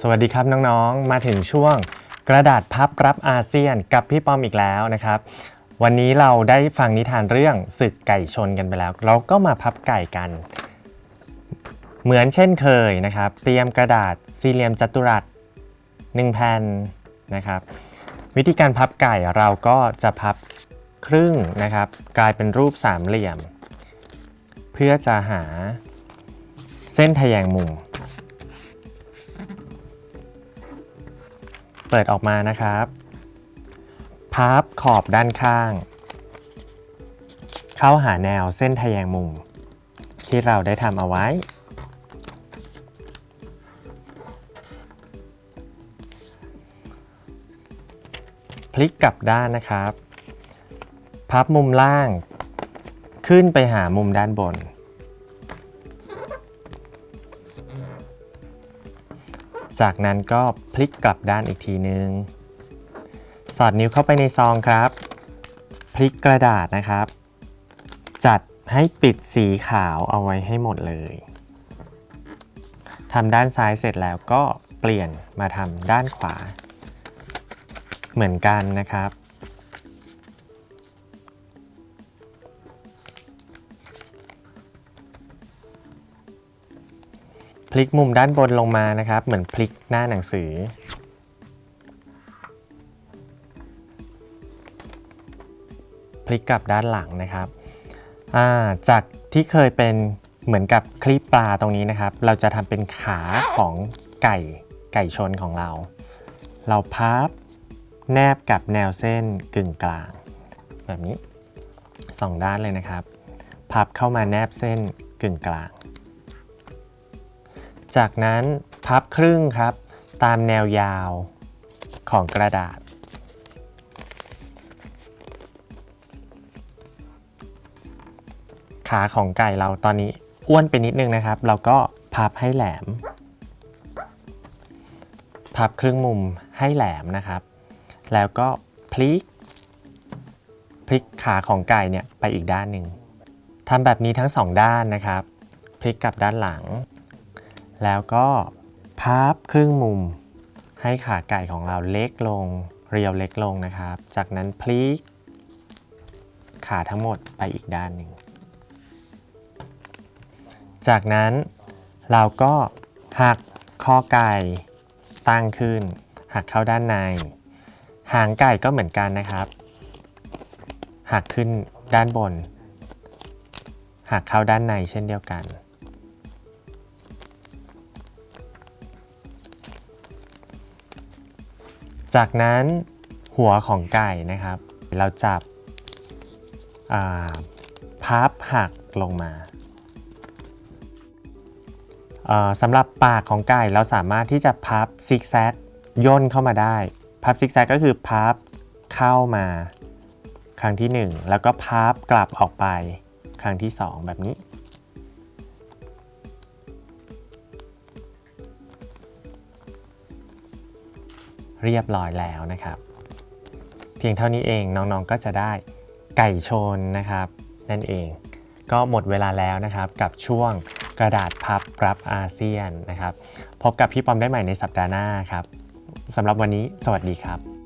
สวัสดีครับน้องๆ มาถึงช่วงกระดาษพับรับอาเซียนกับพี่ป้อมอีกแล้วนะครับ วันนี้เราได้ฟังนิทานเรื่องศึกไก่ชนกันไปแล้ว เราก็มาพับไก่กัน เหมือนเช่นเคยนะครับ เตรียมกระดาษสี่เหลี่ยมจัตุรัส1แผ่นนะครับ วิธีการพับไก่เราก็จะพับครึ่งนะครับ กลายเป็นรูปสามเหลี่ยม พื่อจะหาเส้นทะแยงมุม เปิดออกมานะครับ พับขอบด้านข้าง เข้าหาแนวเส้นทะแยงมุม ที่เราได้ทำเอาไว้ พลิกกลับด้านนะครับ พับมุมล่าง ขึ้นไปหามุมด้านบน จากนั้นก็พลิกกลับด้านอีกทีนึง สอดนิ้วเข้าไปในซองครับ พลิกกระดาษนะครับ จัดให้ปิดสีขาวเอาไว้ให้หมดเลยทำด้านซ้ายเสร็จแล้วก็เปลี่ยนมาทำด้านขวา เหมือนกันนะครับ พลิกมุมด้านบนลงมานะครับ เหมือนพลิกหน้าหนังสือ พลิกกลับด้านหลังนะครับาจากที่เคยเป็นเหมือนกับคลิปปลาตรงนี้นะครับ เราจะทำเป็นขาของไก่ไก่ชนของเรา เราพับแนบกับแนวเส้นกึ่งกลาง แบบนี้สองด้านเลยนะครับ พับเข้ามาแนบเส้นกึ่งกลาง จากนั้นพับครึ่งครับ ตามแนวยาวของกระดาษ ขาของไก่เราตอนนี้อ้วนไปนิดนึงนะครับ เราก็พับให้แหลม พับครึ่งมุมให้แหลมนะครับ แล้วก็พลิก พลิกขาของไก่เนี่ยไปอีกด้านหนึ่งทำแบบนี้ทั้งสองด้านนะครับ พลิกกลับด้านหลัง แล้วก็พับครึ่งมุม ให้ขาไก่ของเราเล็กลง เรียวเล็กลงนะครับ จากนั้นพลิก ขาทั้งหมดไปอีกด้านหนึ่ง จากนั้นเราก็หักคอไก่ตั้งขึ้น หักเข้าด้านใน หางไก่ก็เหมือนกันนะครับ หักขึ้นด้านบน หักเข้าด้านในเช่นเดียวกัน จากนั้นหัวของไก่นะครับ เราจับาพับหักลงมาสำหรับปากของไก่เราสามารถที่จะพับซิกแซกย่นเข้ามาได้ พับซิกแซกก็คือพับเข้ามา ครั้งที่ 1 แล้วก็พับกลับออกไปครั้งที่ 2 แบบนี้ เรียบร้อยแล้วนะครับ เพียงเท่านี้เองน้องๆก็จะได้ไก่ชนนะครับ นั่นเอง ก็หมดเวลาแล้วนะครับกับช่วงกระดาษพับรับอาเซียนนะครับ พบกับพี่ปอมได้ใหม่ในสัปดาห์หน้าครับสำหรับวันนี้สวัสดีครับ